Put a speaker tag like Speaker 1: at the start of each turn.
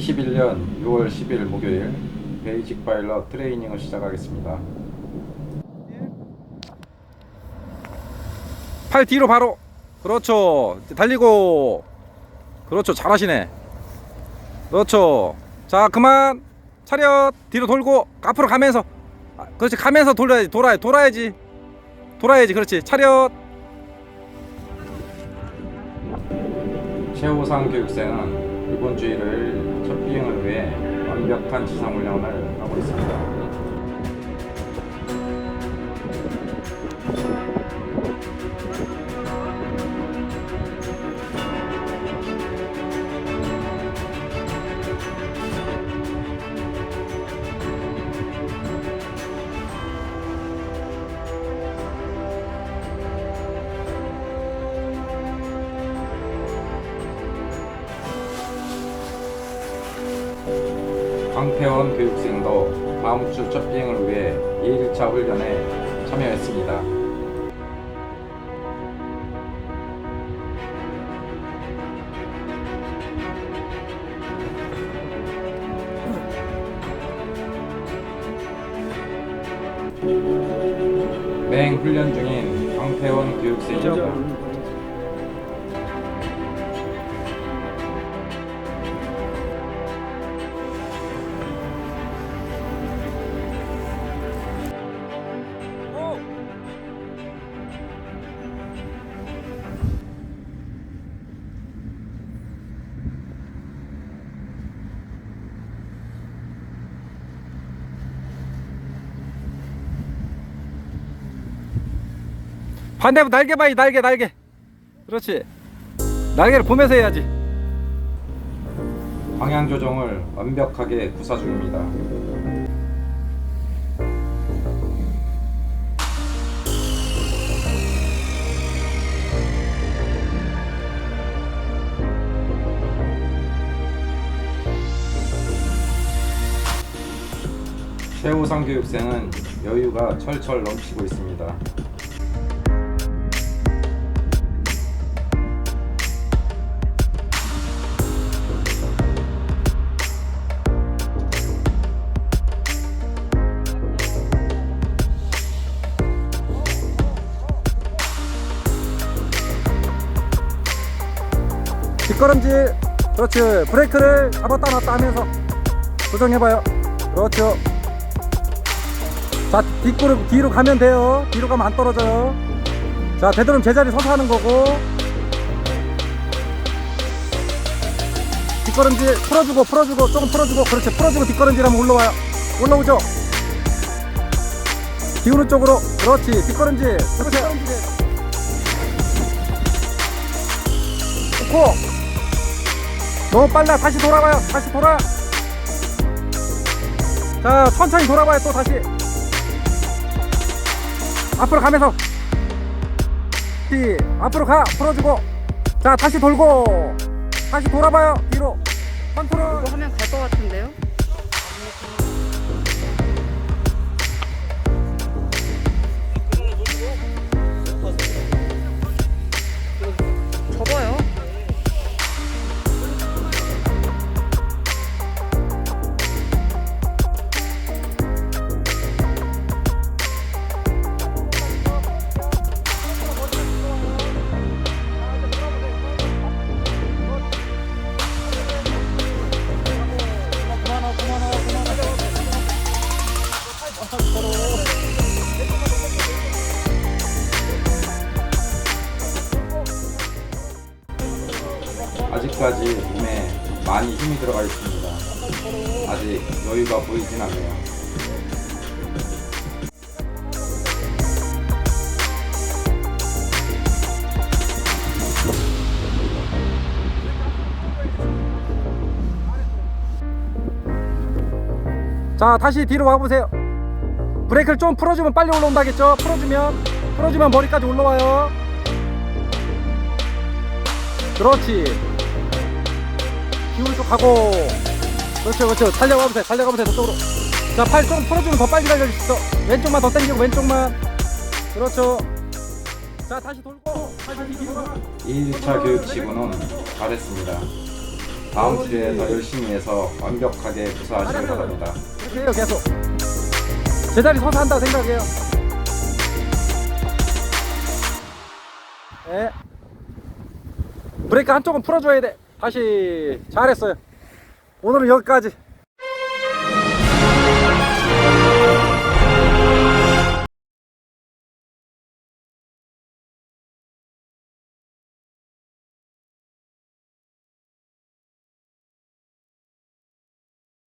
Speaker 1: 21년 6월 10일 목요일 베이직 파일럿 트레이닝을 시작하겠습니다.
Speaker 2: 팔 뒤로 바로. 그렇죠. 달리고. 그렇죠. 잘하시네. 그렇죠. 자 그만. 차렷. 뒤로 돌고. 앞으로 가면서. 아, 그렇지. 가면서 돌아야지. 돌아야 돌아야지. 돌아야지. 그렇지. 차렷.
Speaker 1: 최호상 교육생은 주일을 첫 비행을 위해 완벽한 지상 훈련을 하고 있습니다. 황태원 교육생도 다음 주 첫 비행을 위해 2일차 훈련에 참여했습니다. 맹 훈련 중인 황태원 교육생입니다.
Speaker 2: 반대로 날개 봐야지 날개 날개 그렇지 날개를 보면서 해야지
Speaker 1: 방향 조정을 완벽하게 구사 중입니다. 최우상 교육생은 여유가 철철 넘치고 있습니다.
Speaker 2: 뒷걸음질 그렇지. 브레이크를 잡았다 놨다 하면서 조정해봐요. 그렇죠. 자 뒷구름 뒤로 가면 돼요. 뒤로 가면 안 떨어져요. 자 되도록 제자리 서서 하는 거고. 뒷걸음질 풀어주고 풀어주고 조금 풀어주고. 그렇지. 풀어주고 뒷걸음질 하면 올라와요. 올라오죠? 기우는 쪽으로. 그렇지. 뒷걸음질. 그렇지. 좋고 너무 빨라. 다시 돌아봐요. 다시 돌아. 자 천천히 돌아봐요. 또 다시. 앞으로 가면서. 뒤 앞으로 가. 풀어주고. 자 다시 돌고. 다시 돌아봐요. 뒤로. 컨트롤.
Speaker 3: 이거 하면 갈 것 같은데요?
Speaker 1: 아직까지 몸에 많이 힘이 들어가 있습니다. 아직 여유가 보이진 않네요.
Speaker 2: 자 다시 뒤로 와보세요 브레이크를 좀 풀어주면 빨리 올라온다겠죠 풀어주면 풀어주면 머리까지 올라와요 그렇지 기울 쭉 하고. 그렇죠 그렇죠. 달려가면 돼 달려가면 돼 저쪽으로. 자 팔 좀 풀어주면 더 빨리 달릴 수 있어. 왼쪽만 더 당기고 왼쪽만. 그렇죠. 자 다시 돌고.
Speaker 1: 1차 교육 시구는 잘했습니다. 다음 주에 더 열심히 해서 완벽하게 구사하시길 바랍니다.
Speaker 2: 그렇게 해요 계속. 제자리 서서 한다고 생각해요. 네. 브레이크 한쪽은 풀어줘야 돼. 다시 잘했어요. 오늘은 여기까지.